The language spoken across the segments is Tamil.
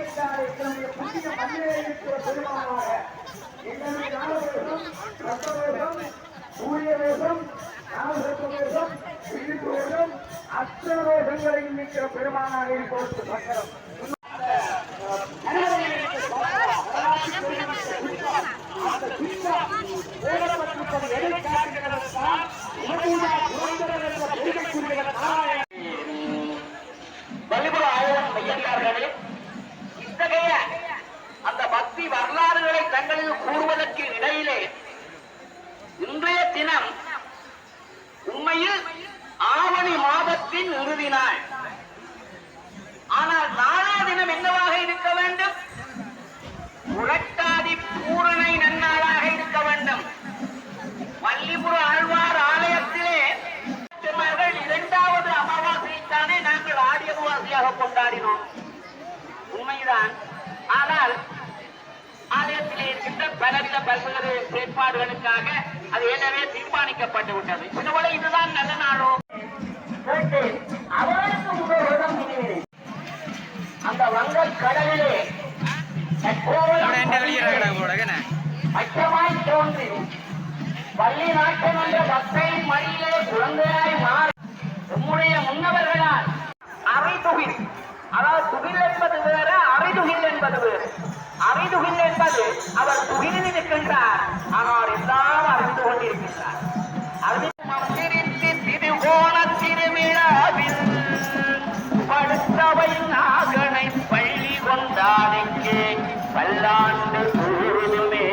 என்றாலே நம்முடைய புண்ணிய மண்ணிலே பெருமானாக எங்களுடைய நாகவேஷம் ரத்தவேஷம் சூரிய விழிப்பு அத்தனை வேஷங்களையும் நிற்கிற பெருமானாக இருப்பதற்கு சக்கரம் உண்மைதான் ஆனால் ஆலயத்திலே இருக்கின்ற பலவித பல்வேறு செயற்பாடுகளுக்காக அது ஏற்கனவே தீர்மானிக்கப்பட்டு விட்டது. இதுபோல இதுதான் நல்ல நாளோ. அந்த வங்க கடலிலே அச்சமாய் தோன்றி பள்ளி நாட்டம் என்ற அவர் துகிலில் நிற்கின்றார் ஆனால் எல்லாம் அறிந்து கொண்டிருக்கின்றார். அறிந்து திருகோண திருவிழாவில் படுத்தவை நாகனை பள்ளி கொண்டாடிக்கு பல்லாண்டு கூறுதுமே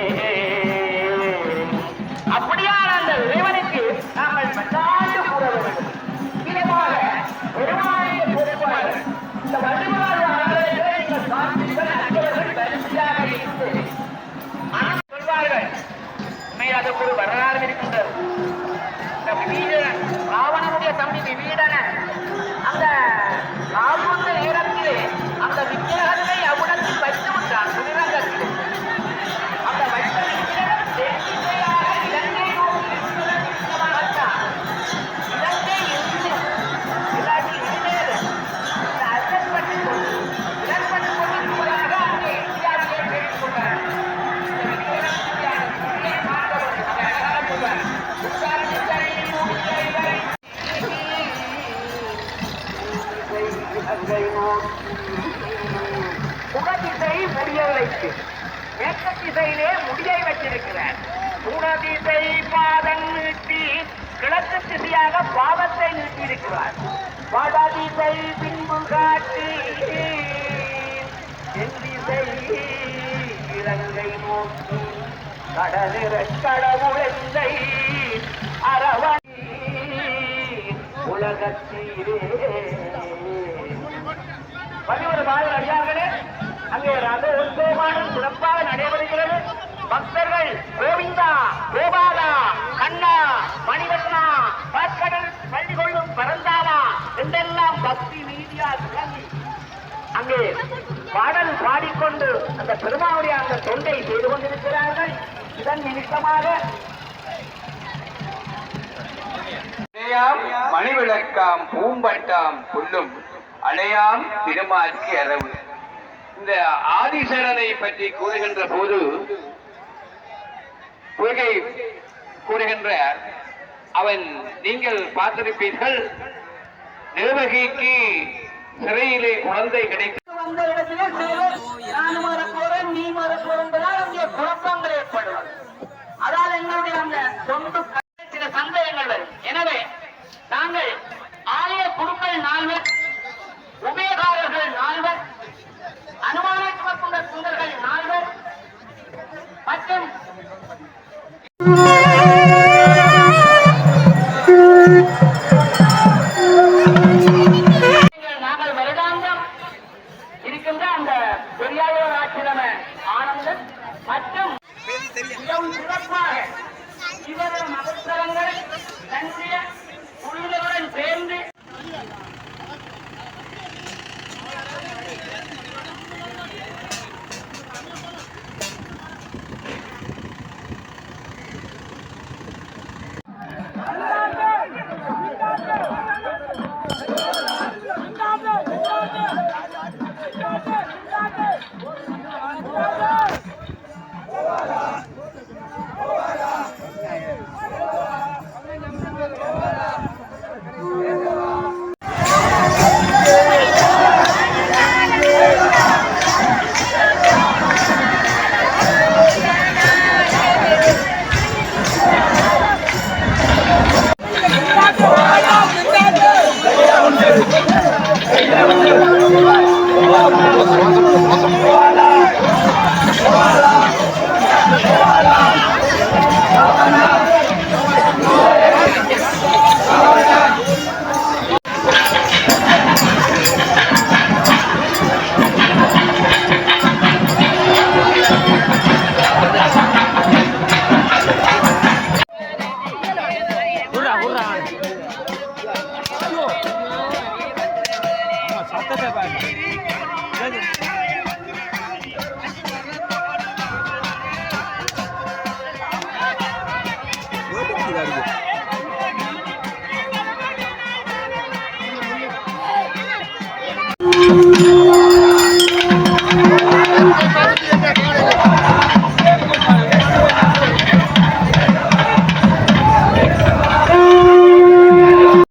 அப்படியான அந்த இறைவனுக்கு நாங்கள் பல்லாண்டு கூற வேண்டும். இதமாக இந்த அன்பர்கள் வரிசையாக இருந்து திசையிலே முடியை வச்சிருக்கிறார் புறதிசை பாதம் நீட்டி கிழக்கு திசையாக பாவத்தை நீட்டி இருக்கிறார் வடதிசை பின்பு காட்டி திசை இலங்கை நோக்கி கடலிற கடவுளை அரவணி உலகத்தீரே. வள்ளிவர பாடல் அடியார்களே அங்கே ரத உற்சவமானம் சிறப்பாக நடை பக்தர்கள் கோவிந்தா கோபாலா கண்ணா மணிவண்ணா பாற்கடல் பள்ளி கொள்ளும் பரந்தாமா என்றெல்லாம் பக்தி மீதியால் விளங்கி. அங்கே பாடல் பாடிக்கொண்டு அந்த பெருமாவுடைய அந்த தொண்டை செய்து கொண்டிருக்கிறார்கள். இதன் நிமித்தமாக மணிவிளக்காம் பூம்பட்டாம் புல்லும் அணையாம் திருமாற்கு அரவு இந்த ஆதிசரனை பற்றி கூறுகின்ற போது கொள்கை கூறுகின்ற அவன் நீங்கள் பார்த்திருப்பீர்கள் நிர்வகிக்கு சிறையிலே குழந்தை கிடைத்து நாங்கள்